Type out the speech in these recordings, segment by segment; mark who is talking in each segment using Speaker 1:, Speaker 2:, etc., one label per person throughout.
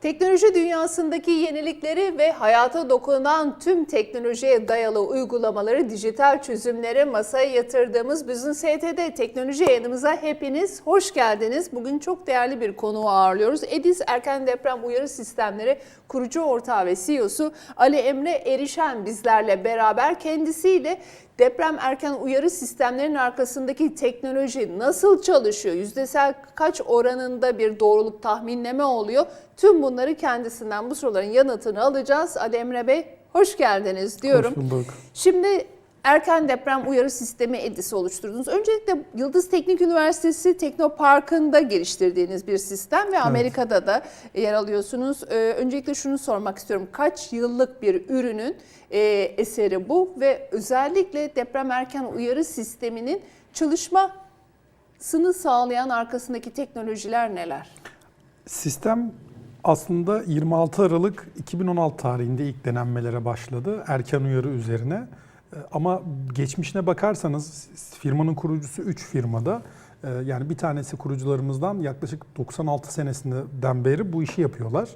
Speaker 1: Teknoloji dünyasındaki yenilikleri ve hayata dokunan tüm teknolojiye dayalı uygulamaları, dijital çözümleri masaya yatırdığımız Bizim STD Teknoloji yayınımıza hepiniz hoş geldiniz. Bugün çok değerli bir konuğu ağırlıyoruz. EDİS Erken Deprem Uyarı Sistemleri kurucu ortağı ve CEO'su Ali Emre Erişen bizlerle beraber kendisiyle deprem erken uyarı sistemlerinin arkasındaki teknoloji nasıl çalışıyor? Yüzdesel kaç oranında bir doğruluk tahminleme oluyor? Tüm bunları kendisinden bu soruların yanıtını alacağız. Ali Emre Bey hoş geldiniz diyorum.
Speaker 2: Hoş bulduk.
Speaker 1: Şimdi erken deprem uyarı sistemi EDİS'i oluşturdunuz. Öncelikle Yıldız Teknik Üniversitesi Teknoparkı'nda geliştirdiğiniz bir sistem ve Amerika'da da yer alıyorsunuz. Ee, öncelikle şunu sormak istiyorum. Kaç yıllık bir ürünün e, eseri bu ve özellikle deprem erken uyarı sisteminin çalışmasını sağlayan arkasındaki teknolojiler neler?
Speaker 2: Sistem aslında 26 Aralık 2016 tarihinde ilk denenmelere başladı erken uyarı üzerine. Ee, Ama geçmişine bakarsanız firmanın kurucusu 3 firmada. Ee, Yani bir tanesi kurucularımızdan yaklaşık 96 senesinden beri bu işi yapıyorlar.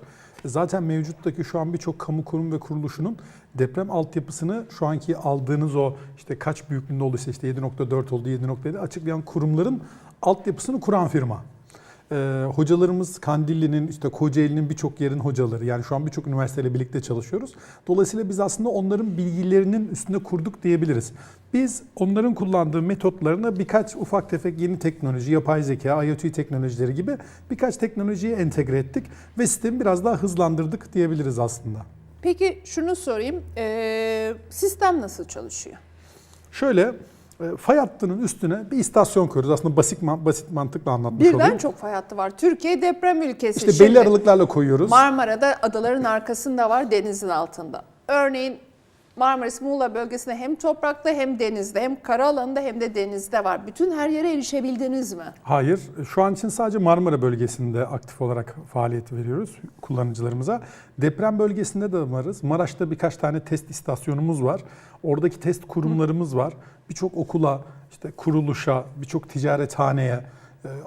Speaker 2: Zaten mevcuttaki şu an birçok kamu kurum ve kuruluşunun deprem altyapısını şu anki aldığınız o işte kaç büyüklüğünde olduysa işte 7.4 oldu 7.7 açıklayan kurumların altyapısını kuran firma. Ee, hocalarımız Kandilli'nin, işte Kocaeli'nin birçok yerin hocaları. Yani şu an birçok üniversiteyle birlikte çalışıyoruz. Dolayısıyla biz aslında onların bilgilerinin üstünde kurduk diyebiliriz. Biz onların kullandığı metotlarına birkaç ufak tefek yeni teknoloji, yapay zeka, IoT teknolojileri gibi birkaç teknolojiyi entegre ettik ve sistemi biraz daha hızlandırdık diyebiliriz aslında.
Speaker 1: Peki şunu sorayım. Ee, sistem nasıl çalışıyor?
Speaker 2: Şöyle e, fay hattının üstüne bir istasyon koyuyoruz. Aslında basit man- basit mantıkla anlatmış
Speaker 1: Birden
Speaker 2: olayım.
Speaker 1: çok fay hattı var. Türkiye deprem ülkesi.
Speaker 2: İşte
Speaker 1: Şimdi
Speaker 2: belli aralıklarla koyuyoruz.
Speaker 1: Marmara'da adaların arkasında var, denizin altında. Örneğin Marmaris Muğla bölgesinde hem toprakta hem denizde hem kara alanında hem de denizde var. Bütün her yere erişebildiniz mi?
Speaker 2: Hayır. Şu an için sadece Marmara bölgesinde aktif olarak faaliyet veriyoruz kullanıcılarımıza. Deprem bölgesinde de varız. Maraş'ta birkaç tane test istasyonumuz var. Oradaki test kurumlarımız var. Birçok okula, işte kuruluşa, birçok ticarethaneye,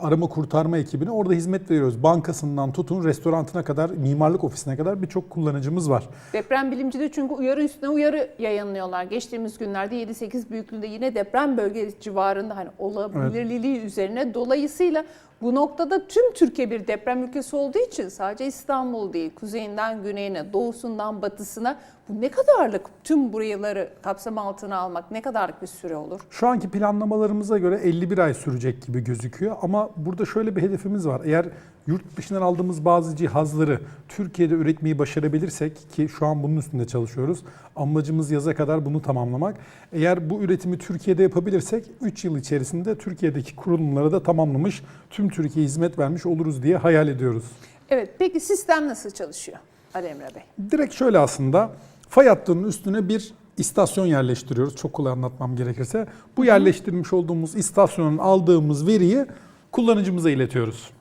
Speaker 2: arama kurtarma ekibine orada hizmet veriyoruz. Bankasından tutun restorantına kadar, mimarlık ofisine kadar birçok kullanıcımız var.
Speaker 1: Deprem bilimci de çünkü uyarı üstüne uyarı yayınlıyorlar. Geçtiğimiz günlerde 7-8 büyüklüğünde yine deprem bölgesi civarında hani olabilirliliği üzerine. Dolayısıyla bu noktada tüm Türkiye bir deprem ülkesi olduğu için sadece İstanbul değil, kuzeyinden güneyine, doğusundan batısına bu ne kadarlık tüm buraları kapsam altına almak ne kadarlık bir süre olur?
Speaker 2: Şu anki planlamalarımıza göre 51 ay sürecek gibi gözüküyor ama burada şöyle bir hedefimiz var. Eğer yurt dışından aldığımız bazı cihazları Türkiye'de üretmeyi başarabilirsek ki şu an bunun üstünde çalışıyoruz. Amacımız yaza kadar bunu tamamlamak. Eğer bu üretimi Türkiye'de yapabilirsek 3 yıl içerisinde Türkiye'deki kurulumlara da tamamlamış, tüm Türkiye'ye hizmet vermiş oluruz diye hayal ediyoruz.
Speaker 1: Evet, peki sistem nasıl çalışıyor Ali Emre Bey?
Speaker 2: Direkt şöyle aslında fay hattının üstüne bir istasyon yerleştiriyoruz. Çok kolay anlatmam gerekirse. Bu yerleştirmiş olduğumuz istasyonun aldığımız veriyi kullanıcımıza iletiyoruz.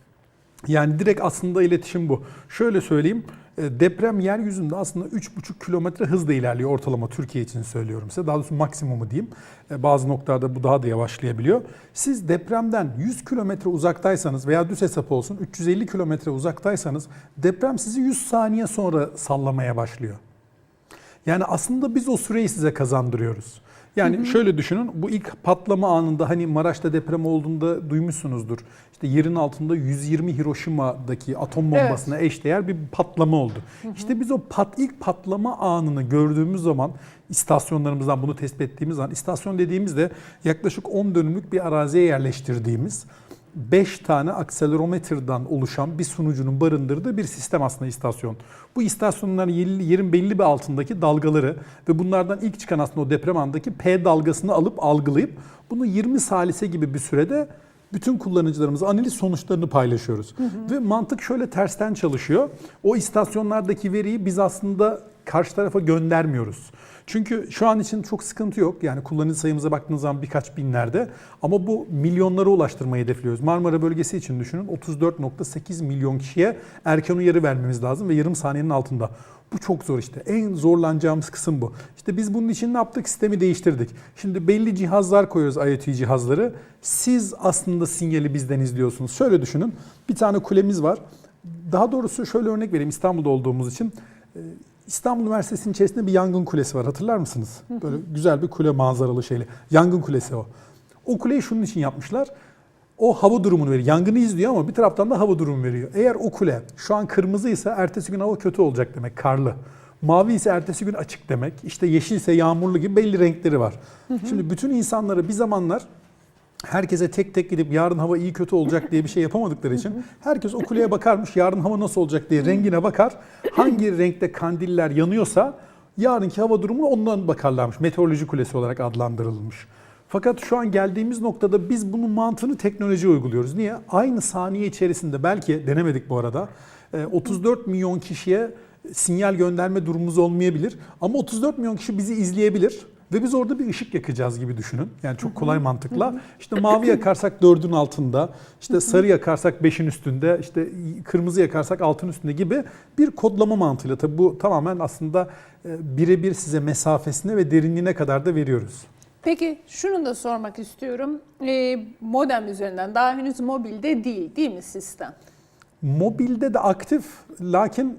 Speaker 2: Yani direkt aslında iletişim bu. Şöyle söyleyeyim. e, Deprem yeryüzünde aslında 3,5 kilometre hızla ilerliyor ortalama Türkiye için söylüyorum size. Daha doğrusu maksimumu diyeyim. E, Bazı noktalarda bu daha da yavaşlayabiliyor. Siz depremden 100 kilometre uzaktaysanız veya düz hesap olsun 350 kilometre uzaktaysanız deprem sizi 100 saniye sonra sallamaya başlıyor. Yani aslında biz o süreyi size kazandırıyoruz. Yani şöyle düşünün bu ilk patlama anında hani Maraş'ta deprem olduğunda duymuşsunuzdur. İşte yerin altında 120 Hiroşima'daki atom bombasına eşdeğer bir patlama oldu. İşte biz o pat ilk patlama anını gördüğümüz zaman istasyonlarımızdan bunu tespit ettiğimiz zaman istasyon dediğimizde yaklaşık 10 dönümlük bir araziye yerleştirdiğimiz 5 tane akselerometreden oluşan bir sunucunun barındırdığı bir sistem aslında istasyon. Bu istasyonların yerin belli bir altındaki dalgaları ve bunlardan ilk çıkan aslında o deprem andaki P dalgasını alıp algılayıp bunu 20 salise gibi bir sürede bütün kullanıcılarımıza analiz sonuçlarını paylaşıyoruz. Ve mantık şöyle tersten çalışıyor. O istasyonlardaki veriyi biz aslında karşı tarafa göndermiyoruz. Çünkü şu an için çok sıkıntı yok. Yani kullanıcı sayımıza baktığınız zaman birkaç binlerde. Ama bu milyonlara ulaştırmayı hedefliyoruz. Marmara bölgesi için düşünün 34.8 milyon kişiye erken uyarı vermemiz lazım ve yarım saniyenin altında. Bu çok zor işte. En zorlanacağımız kısım bu. İşte biz bunun için ne yaptık? Sistemi değiştirdik. Şimdi belli cihazlar koyuyoruz IoT cihazları. Siz aslında sinyali bizden izliyorsunuz. Şöyle düşünün. Bir tane kulemiz var. Daha doğrusu şöyle örnek vereyim İstanbul'da olduğumuz için. İstanbul Üniversitesi'nin içerisinde bir yangın kulesi var hatırlar mısınız? Böyle güzel bir kule manzaralı şeyle. Yangın kulesi o. O kuleyi şunun için yapmışlar. O hava durumunu veriyor. Yangını izliyor ama bir taraftan da hava durumu veriyor. Eğer o kule şu an kırmızı ise ertesi gün hava kötü olacak demek, karlı. Mavi ise ertesi gün açık demek. İşte yeşil ise yağmurlu gibi belli renkleri var. Şimdi bütün insanları bir zamanlar herkese tek tek gidip yarın hava iyi kötü olacak diye bir şey yapamadıkları için herkes o kuleye bakarmış yarın hava nasıl olacak diye rengine bakar. Hangi renkte kandiller yanıyorsa yarınki hava durumuna ondan bakarlarmış. Meteoroloji kulesi olarak adlandırılmış. Fakat şu an geldiğimiz noktada biz bunun mantığını teknolojiye uyguluyoruz. Niye? Aynı saniye içerisinde belki denemedik bu arada. e, 34 milyon kişiye sinyal gönderme durumumuz olmayabilir. Ama 34 milyon kişi bizi izleyebilir. Ve biz orada bir ışık yakacağız gibi düşünün. Yani çok kolay mantıkla. İşte mavi yakarsak dördün altında, işte sarı yakarsak beşin üstünde, işte kırmızı yakarsak altın üstünde gibi bir kodlama mantığıyla. Tabii bu tamamen aslında e, birebir size mesafesine ve derinliğine kadar da veriyoruz.
Speaker 1: Peki şunu da sormak istiyorum. Ee, modem üzerinden daha henüz mobilde değil değil mi sistem?
Speaker 2: Mobilde de aktif lakin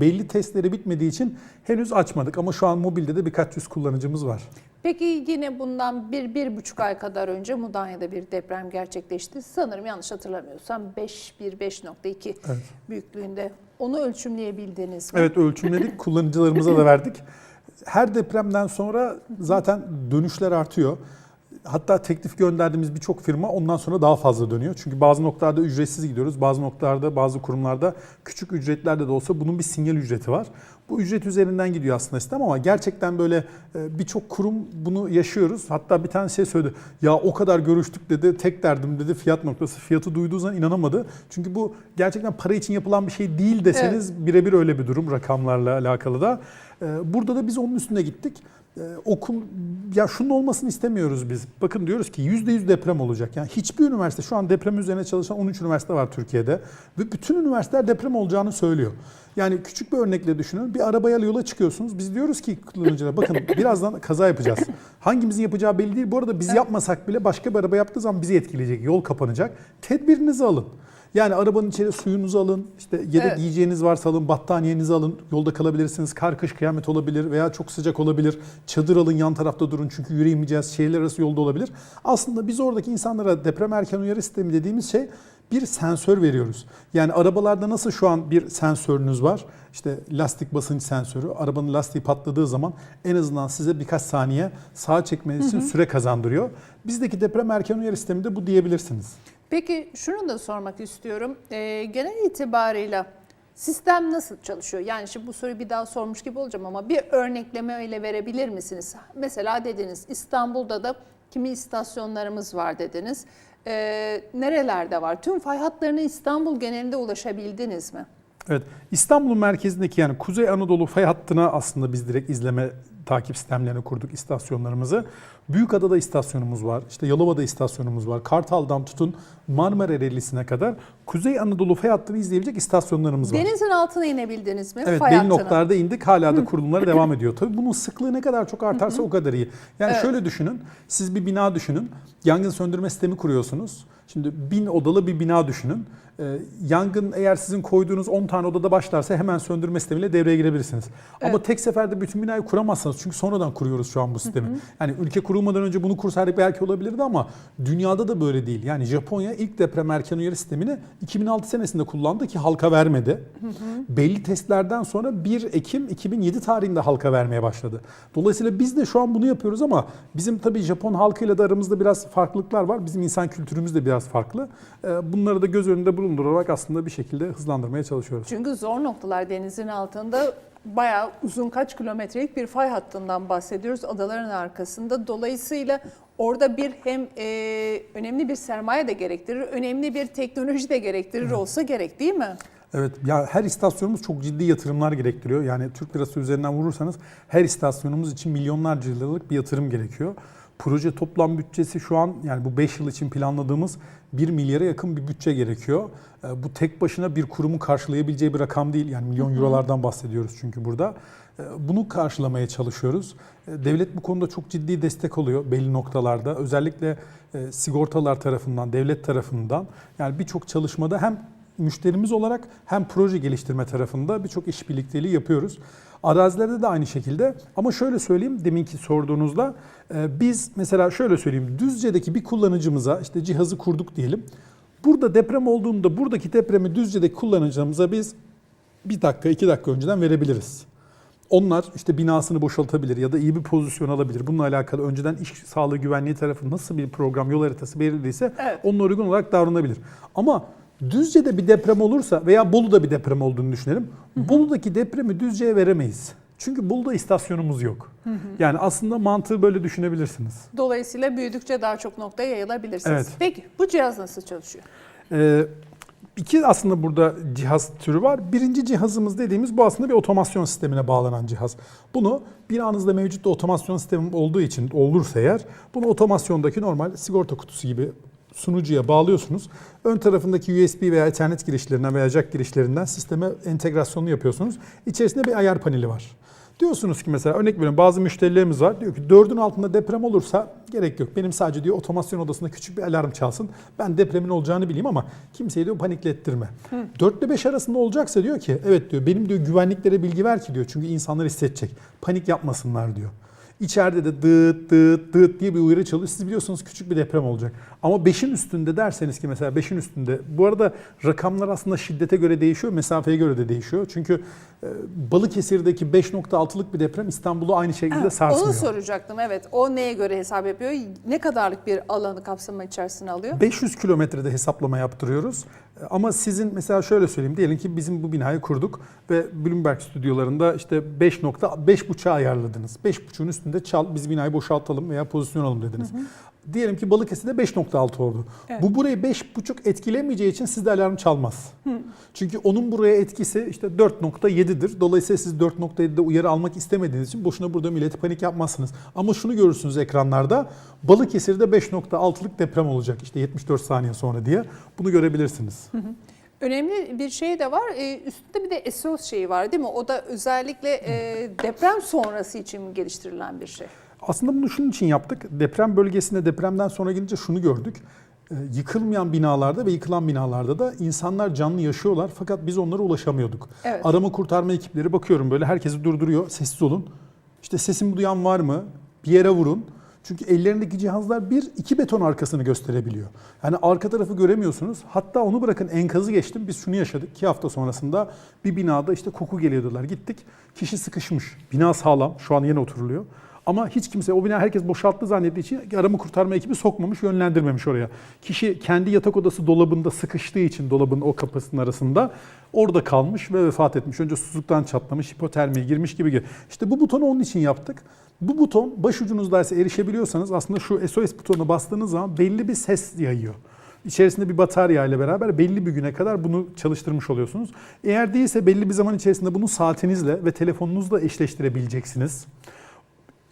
Speaker 2: belli testleri bitmediği için henüz açmadık. Ama şu an mobilde de birkaç yüz kullanıcımız var.
Speaker 1: Peki yine bundan bir, bir buçuk ay kadar önce Mudanya'da bir deprem gerçekleşti. Sanırım yanlış hatırlamıyorsam 5.1-5.2
Speaker 2: Evet.
Speaker 1: büyüklüğünde. Onu ölçümleyebildiniz mi?
Speaker 2: Evet ölçümledik, kullanıcılarımıza da verdik. Her depremden sonra zaten dönüşler artıyor. Hatta teklif gönderdiğimiz birçok firma ondan sonra daha fazla dönüyor. Çünkü bazı noktalarda ücretsiz gidiyoruz. Bazı noktalarda, bazı kurumlarda küçük ücretlerde de olsa bunun bir sinyal ücreti var. Bu ücret üzerinden gidiyor aslında sistem ama gerçekten böyle e, birçok kurum bunu yaşıyoruz. Hatta bir tane şey söyledi. Ya o kadar görüştük dedi. Tek derdim dedi fiyat noktası. Fiyatı duyduğu zaman inanamadı. Çünkü bu gerçekten para için yapılan bir şey değil deseniz birebir öyle bir durum rakamlarla alakalı da. E, Burada da biz onun üstüne gittik. Ee, okul ya şunun olmasını istemiyoruz biz. Bakın diyoruz ki %100 deprem olacak. Yani hiçbir üniversite şu an deprem üzerine çalışan 13 üniversite var Türkiye'de ve bütün üniversiteler deprem olacağını söylüyor. Yani küçük bir örnekle düşünün. Bir arabaya yola çıkıyorsunuz. Biz diyoruz ki kullanıcılara bakın birazdan kaza yapacağız. Hangimizin yapacağı belli değil. Bu arada biz yapmasak bile başka bir araba yaptığı zaman bizi etkileyecek. Yol kapanacak. Tedbirinizi alın. Yani arabanın içine suyunuzu alın, işte yedek
Speaker 1: Evet.
Speaker 2: yiyeceğiniz varsa alın, battaniyenizi alın, yolda kalabilirsiniz, kar kış kıyamet olabilir veya çok sıcak olabilir. Çadır alın yan tarafta durun çünkü yürüyemeyeceğiz, şehirler arası yolda olabilir. Aslında biz oradaki insanlara deprem erken uyarı sistemi dediğimiz şey bir sensör veriyoruz. Yani arabalarda nasıl şu an bir sensörünüz var, işte lastik basınç sensörü, arabanın lastiği patladığı zaman en azından size birkaç saniye sağa çekmeniz için süre kazandırıyor. Bizdeki deprem erken uyarı sistemi de bu diyebilirsiniz.
Speaker 1: Peki şunu da sormak istiyorum. Ee, genel itibarıyla sistem nasıl çalışıyor? Yani şimdi bu soruyu bir daha sormuş gibi olacağım ama bir örnekleme öyle verebilir misiniz? Mesela dediniz İstanbul'da da kimi istasyonlarımız var dediniz. Ee, nerelerde var? Tüm fay hatlarına İstanbul genelinde ulaşabildiniz mi?
Speaker 2: Evet, İstanbul'un merkezindeki yani Kuzey Anadolu fay hattına aslında biz direkt izleme takip sistemlerini kurduk istasyonlarımızı. Büyükada'da istasyonumuz var, işte Yalova'da istasyonumuz var. Kartal'dan tutun Marmara Rellisi'ne kadar Kuzey Anadolu fay hattını izleyebilecek istasyonlarımız var.
Speaker 1: Denizin altına inebildiniz mi?
Speaker 2: Evet
Speaker 1: fay
Speaker 2: belli noktalarda indik hala da kurulumları devam ediyor. Tabii bunun sıklığı ne kadar çok artarsa o kadar iyi. Yani
Speaker 1: Evet.
Speaker 2: şöyle düşünün siz bir bina düşünün yangın söndürme sistemi kuruyorsunuz. Şimdi bin odalı bir bina düşünün. Ee, yangın eğer sizin koyduğunuz 10 tane odada başlarsa hemen söndürme sistemiyle devreye girebilirsiniz. Ama tek seferde bütün binayı kuramazsınız. Çünkü sonradan kuruyoruz şu an bu sistemi. Yani ülke kurulmadan önce bunu kursaydık belki olabilirdi ama dünyada da böyle değil. Yani Japonya ilk deprem erken uyarı sistemini 2006 senesinde kullandı ki halka vermedi. Belli testlerden sonra 1 Ekim 2007 tarihinde halka vermeye başladı. Dolayısıyla biz de şu an bunu yapıyoruz ama bizim tabii Japon halkıyla da aramızda biraz farklılıklar var. Bizim insan kültürümüz de biraz farklı. Ee, Bunları da göz önünde bulundurarak aslında bir şekilde hızlandırmaya çalışıyoruz.
Speaker 1: Çünkü zor noktalar denizin altında bayağı uzun kaç kilometrelik bir fay hattından bahsediyoruz adaların arkasında. Dolayısıyla orada bir hem e, önemli bir sermaye de gerektirir, önemli bir teknoloji de gerektirir olsa gerek değil mi?
Speaker 2: Evet ya her istasyonumuz çok ciddi yatırımlar gerektiriyor. Yani Türk lirası üzerinden vurursanız her istasyonumuz için milyonlarca liralık bir yatırım gerekiyor. Proje toplam bütçesi şu an yani bu 5 yıl için planladığımız 1 milyara yakın bir bütçe gerekiyor. Ee, Bu tek başına bir kurumun karşılayabileceği bir rakam değil. Yani milyon eurolardan bahsediyoruz çünkü burada. Ee, Bunu karşılamaya çalışıyoruz. Ee, Devlet bu konuda çok ciddi destek oluyor belli noktalarda. Özellikle e, sigortalar tarafından, devlet tarafından. Yani birçok çalışmada hem müşterimiz olarak hem proje geliştirme tarafında birçok iş birlikteliği yapıyoruz. Arazilerde de aynı şekilde ama şöyle söyleyeyim deminki sorduğunuzda e, biz mesela şöyle söyleyeyim Düzce'deki bir kullanıcımıza işte cihazı kurduk diyelim. Burada deprem olduğunda buradaki depremi Düzce'deki kullanıcımıza biz bir dakika iki dakika önceden verebiliriz. Onlar işte binasını boşaltabilir ya da iyi bir pozisyon alabilir. Bununla alakalı önceden iş sağlığı güvenliği tarafı nasıl bir program yol haritası belirliyse
Speaker 1: Evet.
Speaker 2: onunla uygun olarak davranabilir. Ama Düzce'de bir deprem olursa veya Bolu'da bir deprem olduğunu düşünelim. Bolu'daki depremi Düzce'ye veremeyiz. Çünkü Bolu'da istasyonumuz yok. Yani aslında mantığı böyle düşünebilirsiniz.
Speaker 1: Dolayısıyla büyüdükçe daha çok noktaya yayılabilirsiniz.
Speaker 2: Evet.
Speaker 1: Peki bu cihaz nasıl çalışıyor?
Speaker 2: Ee, iki aslında burada cihaz türü var. Birinci cihazımız dediğimiz bu aslında bir otomasyon sistemine bağlanan cihaz. Bunu binanızda mevcut bir otomasyon sistemi olduğu için olursa eğer bunu otomasyondaki normal sigorta kutusu gibi sunucuya bağlıyorsunuz. Ön tarafındaki USB veya Ethernet girişlerinden veya jack girişlerinden sisteme entegrasyonunu yapıyorsunuz. İçerisinde bir ayar paneli var. Diyorsunuz ki mesela örnek veriyorum bazı müşterilerimiz var. Diyor ki 4'ün altında deprem olursa gerek yok. Benim sadece diyor otomasyon odasında küçük bir alarm çalsın. Ben depremin olacağını bileyim ama kimseyi diyor paniklettirme. 4 ile 5 arasında olacaksa diyor ki evet diyor benim diyor güvenliklere bilgi ver ki diyor. Çünkü insanlar hissedecek. Panik yapmasınlar diyor. İçeride de dıt dıt dıt diye bir uyarı çalıyor. Siz biliyorsunuz küçük bir deprem olacak. Ama 5'in üstünde derseniz ki mesela 5'in üstünde. Bu arada rakamlar aslında şiddete göre değişiyor, mesafeye göre de değişiyor. Çünkü e, Balıkesir'deki 5.6'lık bir deprem İstanbul'u aynı şekilde
Speaker 1: Evet,
Speaker 2: sarsmıyor.
Speaker 1: Onu soracaktım evet. O neye göre hesap yapıyor? Ne kadarlık bir alanı kapsama içerisine alıyor?
Speaker 2: 500 kilometrede hesaplama yaptırıyoruz. Ama sizin mesela şöyle söyleyeyim. Diyelim ki bizim bu binayı kurduk ve Bloomberg stüdyolarında işte 5.5'a ayarladınız. 5.5'un üstünde çal biz binayı boşaltalım veya pozisyon alalım dediniz. Diyelim ki Balıkesir'de 5.6 oldu.
Speaker 1: Evet.
Speaker 2: Bu burayı 5.5 etkilemeyeceği için sizde alarm çalmaz. Çünkü onun buraya etkisi işte 4.7'dir. Dolayısıyla siz 4.7'de uyarı almak istemediğiniz için boşuna burada milleti panik yapmazsınız. Ama şunu görürsünüz ekranlarda. Balıkesir'de 5.6'lık deprem olacak işte 74 saniye sonra diye. Bunu görebilirsiniz.
Speaker 1: Önemli bir şey de var. Ee, üstünde bir de SOS şeyi var değil mi? O da özellikle e, deprem sonrası için geliştirilen bir şey.
Speaker 2: Aslında bunu şunun için yaptık. Deprem bölgesinde depremden sonra gidince şunu gördük. Ee, Yıkılmayan binalarda ve yıkılan binalarda da insanlar canlı yaşıyorlar fakat biz onlara ulaşamıyorduk.
Speaker 1: Evet.
Speaker 2: Arama kurtarma ekipleri bakıyorum böyle herkesi durduruyor. Sessiz olun. İşte sesimi duyan var mı? Bir yere vurun. Çünkü ellerindeki cihazlar bir, iki beton arkasını gösterebiliyor. Yani arka tarafı göremiyorsunuz. Hatta onu bırakın enkazı geçtim. Biz şunu yaşadık. İki hafta sonrasında bir binada işte koku geliyordular. Gittik. Kişi sıkışmış. Bina sağlam. Şu an yeni oturuluyor. Ama hiç kimse o bina herkes boşalttı zannettiği için arama kurtarma ekibi sokmamış, yönlendirmemiş oraya. Kişi kendi yatak odası dolabında sıkıştığı için dolabın o kapısının arasında orada kalmış ve vefat etmiş. Önce susuzluktan çatlamış, hipotermiye girmiş gibi. İşte bu butonu onun için yaptık. Bu buton başucunuzdaysa erişebiliyorsanız aslında şu SOS butonuna bastığınız zaman belli bir ses yayıyor. İçerisinde bir batarya ile beraber belli bir güne kadar bunu çalıştırmış oluyorsunuz. Eğer değilse belli bir zaman içerisinde bunu saatinizle ve telefonunuzla eşleştirebileceksiniz.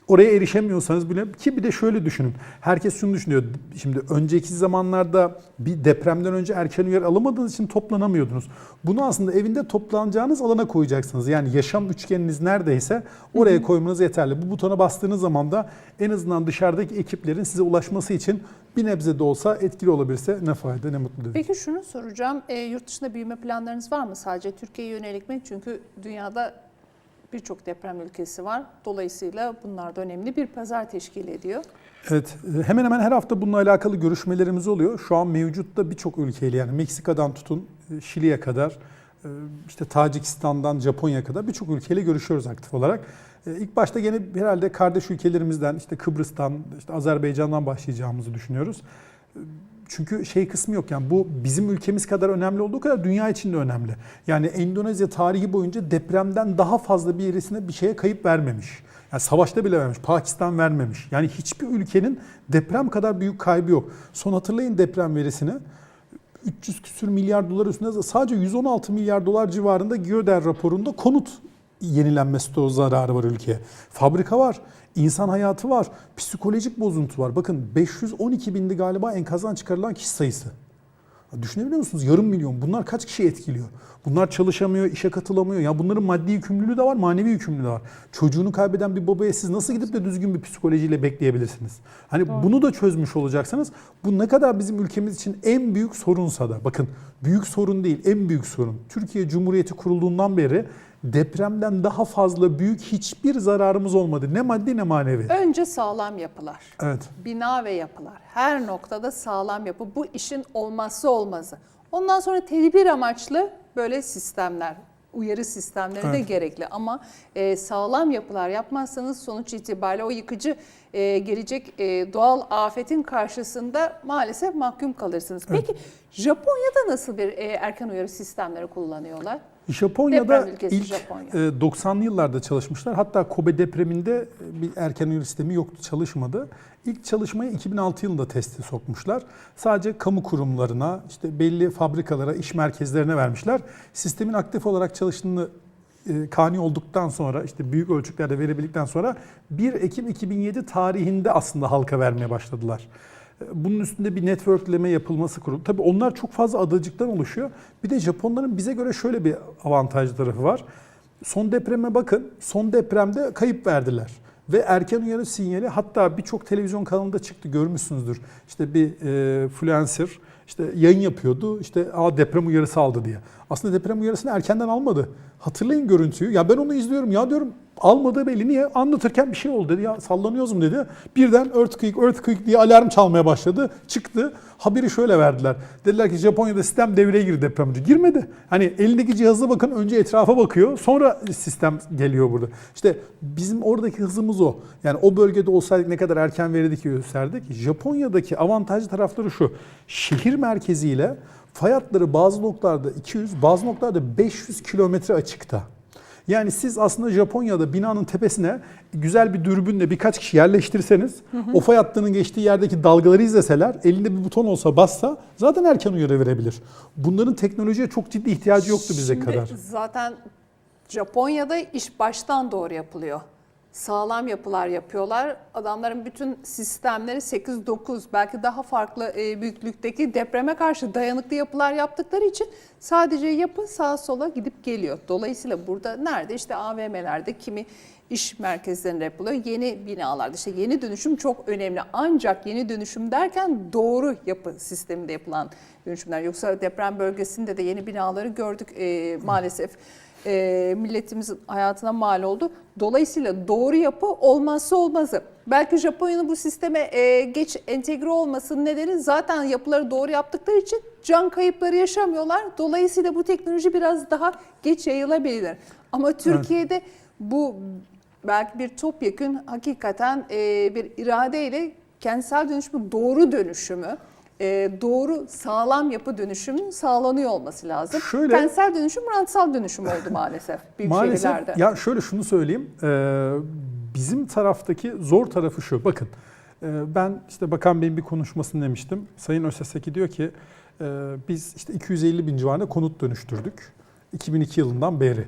Speaker 2: Oraya erişemiyorsanız bile ki bir de şöyle düşünün. Herkes şunu düşünüyor. Şimdi önceki zamanlarda bir depremden önce erken uyarı alamadığınız için toplanamıyordunuz. Bunu aslında evinde toplanacağınız alana koyacaksınız. Yani yaşam üçgeniniz neredeyse oraya koymanız yeterli. Bu butona bastığınız zaman da en azından dışarıdaki ekiplerin size ulaşması için bir nebze de olsa etkili olabilirse ne fayda ne mutlu.
Speaker 1: Peki şunu soracağım. E, yurt dışında büyüme planlarınız var mı? Sadece Türkiye'ye yönelik mi? Çünkü dünyada birçok deprem ülkesi var. Dolayısıyla bunlar da önemli bir pazar teşkil ediyor.
Speaker 2: Evet, hemen hemen her hafta bununla alakalı görüşmelerimiz oluyor. Şu an mevcutta birçok ülkeyle yani Meksika'dan tutun e, Şili'ye kadar, e, işte Tacikistan'dan Japonya'ya kadar birçok ülkeyle görüşüyoruz aktif olarak. E, İlk başta gene herhalde kardeş ülkelerimizden, işte Kıbrıs'tan, işte Azerbaycan'dan başlayacağımızı düşünüyoruz. Çünkü şey kısmı yok yani bu bizim ülkemiz kadar önemli olduğu kadar dünya için de önemli. Yani Endonezya tarihi boyunca depremden daha fazla birisine bir şeye kayıp vermemiş. Yani savaşta bile vermemiş. Pakistan vermemiş. Yani hiçbir ülkenin deprem kadar büyük kaybı yok. Son hatırlayın deprem verisini. 300 küsür milyar dolar üstünde sadece 116 milyar dolar civarında Geoder raporunda konut yenilenmesi o zararı var ülkeye. Fabrika var, insan hayatı var, psikolojik bozuntu var. Bakın 512 bindi galiba enkazdan çıkarılan kişi sayısı. Düşünebiliyor musunuz? Yarım milyon. Bunlar kaç kişi etkiliyor? Bunlar çalışamıyor, işe katılamıyor. Ya bunların maddi yükümlülüğü de var, manevi yükümlülüğü de var. Çocuğunu kaybeden bir babaya siz nasıl gidip de düzgün bir psikolojiyle bekleyebilirsiniz? Hani bunu da çözmüş olacaksınız. Bu ne kadar bizim ülkemiz için en büyük sorunsa da bakın büyük sorun değil, en büyük sorun. Türkiye Cumhuriyeti kurulduğundan beri depremden daha fazla büyük hiçbir zararımız olmadı. Ne maddi ne manevi.
Speaker 1: Önce sağlam yapılar.
Speaker 2: Evet.
Speaker 1: Bina ve yapılar. Her noktada sağlam yapı. Bu işin olmazsa olmazı. Ondan sonra tedbir amaçlı böyle sistemler, uyarı sistemleri de
Speaker 2: Evet.
Speaker 1: gerekli. Ama e, sağlam yapılar yapmazsanız sonuç itibariyle o yıkıcı e, gelecek e, doğal afetin karşısında maalesef mahkum kalırsınız. Peki Japonya'da nasıl bir e, erken uyarı sistemleri kullanıyorlar?
Speaker 2: Japonya'da ilk
Speaker 1: Japonya.
Speaker 2: e, 90'lı yıllarda çalışmışlar. Hatta Kobe depreminde e, bir erken uyarı sistemi yoktu, çalışmadı. İlk çalışmayı 2006 yılında testi sokmuşlar. Sadece kamu kurumlarına, işte belli fabrikalara, iş merkezlerine vermişler. Sistemin aktif olarak çalıştığını e, kani olduktan sonra, işte büyük ölçüklerde verebildikten sonra 1 Ekim 2007 tarihinde aslında halka vermeye başladılar. Bunun üstünde bir networkleme yapılması kurulu. Tabii onlar çok fazla adacıktan oluşuyor. Bir de Japonların bize göre şöyle bir avantajlı tarafı var. Son depreme bakın. Son depremde kayıp verdiler. Ve erken uyarı sinyali hatta birçok televizyon kanalında çıktı görmüşsünüzdür. İşte bir e, influencer işte yayın yapıyordu. İşte Aa, deprem uyarısı aldı diye. Aslında deprem uyarısını erkenden almadı. Hatırlayın görüntüyü. Ya ben onu izliyorum. Ya diyorum almadığı belli. Niye? Anlatırken bir şey oldu dedi. Ya sallanıyoruz mu dedi. Birden earthquake, earthquake diye alarm çalmaya başladı. Çıktı. Haberi şöyle verdiler. Dediler ki Japonya'da sistem devreye girdi deprem önce. Girmedi. Hani elindeki cihaza bakın önce etrafa bakıyor. Sonra sistem geliyor burada. İşte bizim oradaki hızımız o. Yani o bölgede olsaydık ne kadar erken verirdik gösterdik. Japonya'daki avantajlı tarafları şu. Şehir merkeziyle fay hatları bazı noktalarda 200, bazı noktalarda 500 kilometre açıkta. Yani siz aslında Japonya'da binanın tepesine güzel bir dürbünle birkaç kişi yerleştirseniz, o fay hattının geçtiği yerdeki dalgaları izleseler, elinde bir buton olsa bassa zaten erken uyarı verebilir. Bunların teknolojiye çok ciddi ihtiyacı yoktu bize
Speaker 1: Şimdi
Speaker 2: kadar.
Speaker 1: Zaten Japonya'da iş baştan doğru yapılıyor. Sağlam yapılar yapıyorlar. Adamların bütün sistemleri 8-9 belki daha farklı e, büyüklükteki depreme karşı dayanıklı yapılar yaptıkları için sadece yapı sağa sola gidip geliyor. Dolayısıyla burada nerede işte AVM'lerde kimi iş merkezlerinde yapılıyor. Yeni binalarda işte yeni dönüşüm çok önemli. Ancak yeni dönüşüm derken doğru yapı sisteminde yapılan dönüşümler. Yoksa deprem bölgesinde de yeni binaları gördük e, maalesef. E, milletimizin hayatına mal oldu. Dolayısıyla doğru yapı olmazsa olmazı. Belki Japonya'nın bu sisteme e, geç entegre olmasının nedeni zaten yapıları doğru yaptıkları için can kayıpları yaşamıyorlar. Dolayısıyla bu teknoloji biraz daha geç yayılabilir. Ama Türkiye'de bu belki bir topyekün hakikaten e, bir iradeyle kentsel dönüşümü doğru dönüşümü e, doğru sağlam yapı dönüşümünün sağlanıyor olması lazım.
Speaker 2: Şöyle-
Speaker 1: kentsel dönüşüm rantsal dönüşüm oldu maalesef büyük
Speaker 2: Maalesef
Speaker 1: şehirlerde.
Speaker 2: ya şöyle şunu söyleyeyim. Ee, bizim taraftaki zor tarafı şu. Bakın e, ben işte Bakan Bey'in bir konuşmasını demiştim. Sayın Öseseki diyor ki e, biz işte 250 bin civarında konut dönüştürdük. 2002 yılından beri.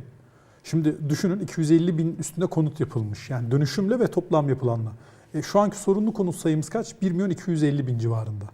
Speaker 2: Şimdi düşünün 250 bin üstünde konut yapılmış. Yani dönüşümle ve toplam yapılanla. E, şu anki sorunlu konut sayımız kaç? 1 milyon 250 bin civarında.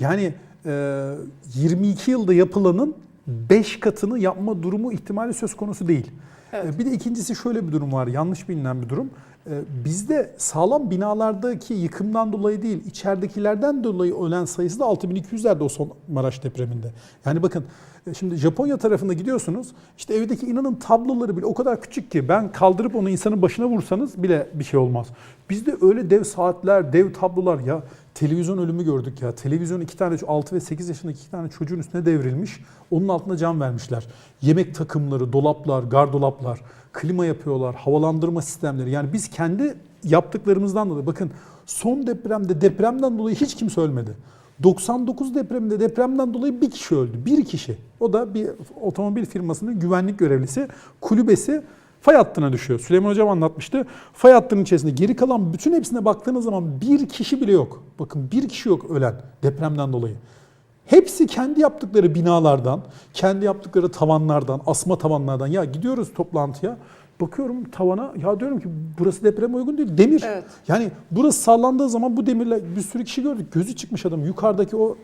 Speaker 2: Yani e, 22 yılda yapılanın 5 katını yapma durumu ihtimali söz konusu değil.
Speaker 1: Evet.
Speaker 2: E, Bir de ikincisi şöyle bir durum var. Yanlış bilinen bir durum. E, Bizde sağlam binalardaki yıkımdan dolayı değil, içeridekilerden dolayı ölen sayısı da 6200'lerde o son Maraş depreminde. Yani bakın e, şimdi Japonya tarafına gidiyorsunuz. İşte evdeki inanın tabloları bile o kadar küçük ki ben kaldırıp onu insanın başına vursanız bile bir şey olmaz. Bizde öyle dev saatler, dev tablolar ya televizyon ölümü gördük ya. Televizyon iki tane 6 ve 8 yaşındaki iki tane çocuğun üstüne devrilmiş. Onun altına cam vermişler. Yemek takımları, dolaplar, gardolaplar, klima yapıyorlar, havalandırma sistemleri. Yani biz kendi yaptıklarımızdan dolayı bakın son depremde depremden dolayı hiç kimse ölmedi. 99 depreminde depremden dolayı bir kişi öldü. Bir kişi. O da bir otomobil firmasının güvenlik görevlisi. Kulübesi fay hattına düşüyor. Süleyman Hocam anlatmıştı. Fay hattının içerisinde geri kalan bütün hepsine baktığınız zaman bir kişi bile yok. Bakın bir kişi yok ölen depremden dolayı. Hepsi kendi yaptıkları binalardan, kendi yaptıkları tavanlardan, asma tavanlardan. Ya gidiyoruz toplantıya. Bakıyorum tavana ya diyorum ki burası depreme uygun değil. Demir.
Speaker 1: Evet.
Speaker 2: Yani burası sallandığı zaman bu demirle bir sürü kişi gördük. Gözü çıkmış adam. Yukarıdaki o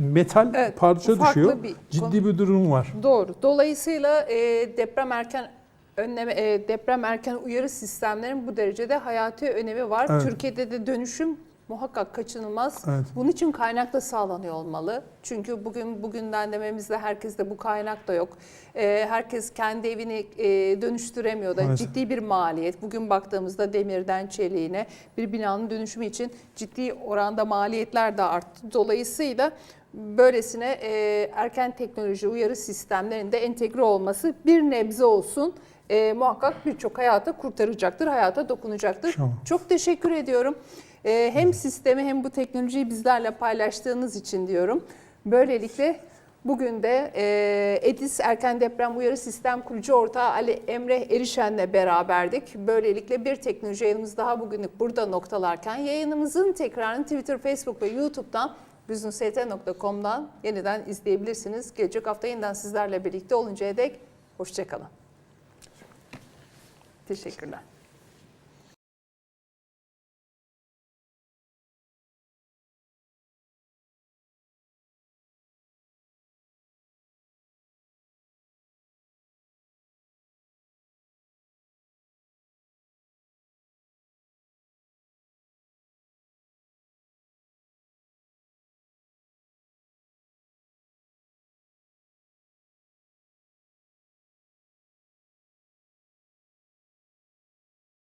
Speaker 2: metal
Speaker 1: Evet,
Speaker 2: parça düşüyor.
Speaker 1: bir
Speaker 2: Ciddi bir durum var.
Speaker 1: Doğru. Dolayısıyla e, deprem erken önleme e, deprem erken uyarı sistemlerinin bu derecede hayati önemi var.
Speaker 2: Evet.
Speaker 1: Türkiye'de de dönüşüm muhakkak kaçınılmaz.
Speaker 2: Evet.
Speaker 1: Bunun için kaynak da sağlanıyor olmalı. Çünkü bugün bugünden dememizde herkeste bu kaynak da yok. E, herkes kendi evini e, dönüştüremiyor da
Speaker 2: Evet.
Speaker 1: ciddi bir maliyet. Bugün baktığımızda demirden çeliğine bir binanın dönüşümü için ciddi oranda maliyetler de arttı. Dolayısıyla böylesine e, erken teknoloji uyarı sistemlerinde entegre olması bir nebze olsun e, muhakkak birçok hayata kurtaracaktır, hayata dokunacaktır.
Speaker 2: İnşallah.
Speaker 1: Çok teşekkür ediyorum. E, hem sistemi hem bu teknolojiyi bizlerle paylaştığınız için diyorum. Böylelikle bugün de e, EDİS Erken Deprem Uyarı Sistem kurucu ortağı Ali Emre Erişen'le beraberdik. Böylelikle bir teknoloji yayınımız daha bugünlük burada noktalarken yayınımızın tekrarını Twitter, Facebook ve YouTube'dan businessct.com'dan yeniden izleyebilirsiniz. Gelecek hafta yeniden sizlerle birlikte oluncaya dek hoşçakalın. Teşekkürler.